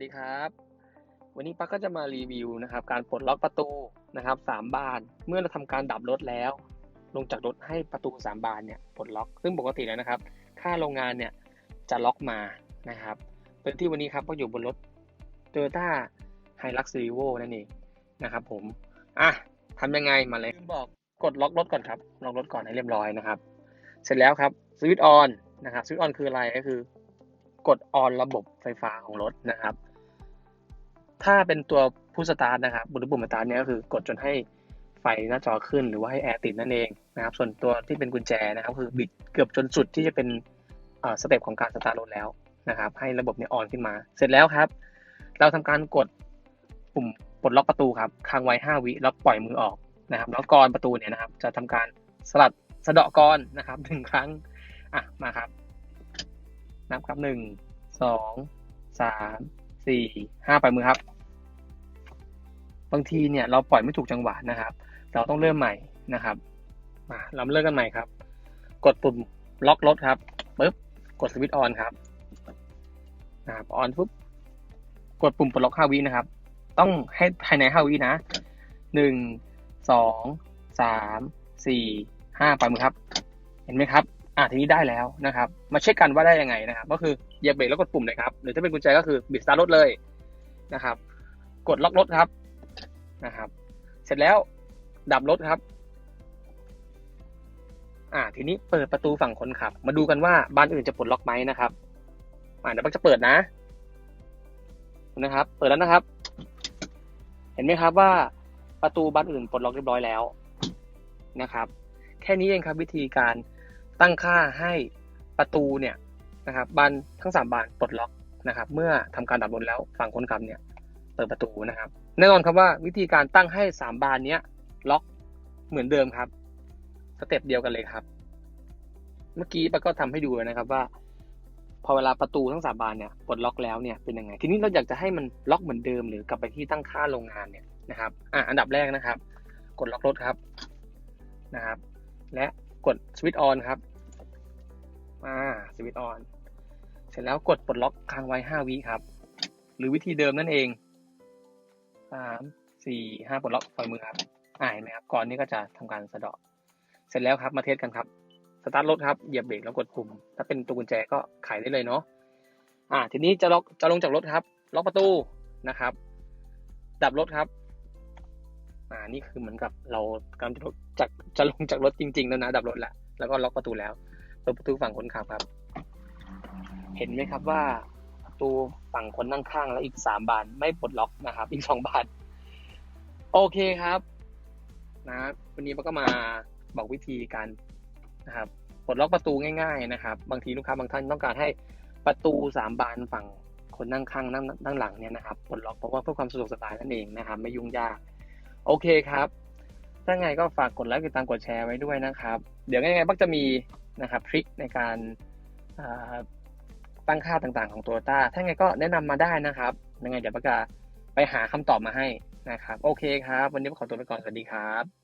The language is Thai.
วัสดีครับ วันนี้ปักก็จะมารีวิวนะครับ การปลดล็อกประตูนะครับสามบานเมื่อเราทำการดับรถแล้ว ลงจากรถให้ประตูสามบานเนี่ยปลดล็อก ซึ่งปกติแล้วนะครับ ค่าโรงงานเนี่ยจะล็อกมานะครับโดยที่วันนี้ครับก็อยู่บนรถ Toyota Hilux Revo นั่นเองนะครับ ผมอะทำยังไงมาเลยบอกกดล็อกรถก่อนครับล็อกรถก่อนให้เรียบร้อยนะครับ เสร็จแล้วครับสวิตช์ออนนะครับสวิตช์ออนคืออะไรก็คือ กดออนระบบไฟฟ้าของรถนะครับ ถ้าเป็นตัวผู้สตาร์ทนะครับบนปุ่มสตาร์ทเนี่ยก็คือกดจนให้ไฟหน้าจอขึ้นหรือว่าให้แอร์ติดนั่นเองนะครับ ส่วนตัวที่เป็นกุญแจนะครับ คือบิดเกือบจนสุดที่จะเป็นสเต็ปของการสตาร์ทรถแล้วนะครับ ให้ระบบเนี่ยออนขึ้นมา เสร็จแล้วครับ เราทำการกดปุ่มปลดล็อกประตูครับค้างไว้ 5 วิแล้วปล่อยมือออกนะครับ แล้วกรประตูเนี่ยนะครับ จะทำการสลัดสะเดาะกรนะครับหนึ่งครั้งอะมาครับ นับครับหนึ่งสองสามสี่ห้าปล่อยมือครับ บางทีเนี่ยเราปล่อยไม่ถูกจังหวะนะครับ เราต้องเริ่มใหม่นะครับมาเราเริ่มกันใหม่ครับ กดปุ่มล็อกรถครับปึ๊บกดสวิตช์ออนครับนะครับออนปุ๊บกดปุ่มปลดล็อก5วินะครับ ต้องให้ภายใน5วินะหนึ่งสองสามสี่ห้าปล่อยมือครับ เห็นไหมครับอะทีนี้ได้แล้วนะครับ มาเช็คกันว่าได้ยังไงนะครับ ก็คือเหยียบเบรกแล้วกดปุ่มเลยครับหรือถ้าเป็นกุญแจก็คือบิดสตาร์ทรถเลยนะครับ กดล็อกรถครับ นะครับ เสร็จแล้วดับรถครับ อ่า ทีนี้เปิดประตูฝั่งคนขับ มาดูกันว่าบ้านอื่นจะปลดล็อกไหมนะครับ อ่าเดี๋ยวปักจะเปิดนะ นะครับ เปิดแล้วนะครับ เห็นไหมครับว่าประตูบ้านอื่นปลดล็อกเรียบร้อยแล้วนะครับ แค่นี้เองครับวิธีการตั้งค่าให้ประตูเนี่ยนะครับบานทั้งสามบานปลดล็อกนะครับ เมื่อทำการดับรถแล้วฝั่งคนขับเนี่ย ปิดประตูนะครับ แน่นอนครับว่าวิธีการตั้งให้สามบานเนี้ยล็อกเหมือนเดิมครับสเต็ปเดียวกันเลยครับ เมื่อกี้ปาก็ทำให้ดูนะครับว่า พอเวลาประตูทั้งสามบานเนี่ยปลดล็อกแล้วเนี่ยเป็นยังไง ทีนี้เราอยากจะให้มันล็อกเหมือนเดิม หรือกลับไปที่ตั้งค่าโรงงานเนี่ยนะครับอะอันดับแรกนะครับ กดล็อกรถครับนะครับ และกดสวิตช์ออนครับอ่าสวิตช์ออนเสร็จแล้วกดปลดล็อกค้างไว้ 5 วิครับ หรือวิธีเดิมนั่นเอง 3 4 5ปลดล็อกปล่อยมือครับอ่าเห็นไหมครับก่อนนี้ก็จะทำการสะเดาะเสร็จแล้วครับมาเทสกันครับสตาร์ทรถครับเหยียบเบรกแล้วกดปุ่มถ้าเป็นตัวกุญแจก็ไขได้เลยเนาะอ่าทีนี้จะล็อกจะลงจากรถครับ ล็อกประตูนะครับ ดับรถครับอ่านี่คือเหมือนกับเรากำลังจะจากจะลงจากรถจริงๆแล้วนะดับรถแล้วแล้วก็ล็อกประตูแล้วเปิดประตูฝั่งคนขับครับ เห็นไหมครับว่า ตูฝั่งคนนั่งข้างแล้วอีกสามบานไม่ปลดล็อกนะครับ อีกสองบานโอเคครับนะวันนี้มันก็มาบอกวิธีการนะครับปลดล็อกประตูง่าย ๆ นะครับ บางทีลูกค้าบางท่านต้องการให้ประตูสามบานฝั่งคนนั่งข้างนั่งนั่งหลังเนี่ยนะครับปลดล็อกเพราะว่าเพื่อความสะดวกสบายนั่นเองนะครับ ไม่ยุ่งยาก โอเคครับ ถ้าไงก็ฝากกดไลค์กดติดตามกดแชร์ไว้ด้วยนะครับ เดี๋ยวยังไงบักจะมีนะครับทริคในการ ตั้งค่าต่างๆของ Toyota ถ้าไงก็แนะนำมาได้นะครับ ยังไงเดี๋ยวประกาศไปหาคำตอบมาให้นะครับ โอเคครับ วันนี้ขอตัวไปก่อน สวัสดีครับ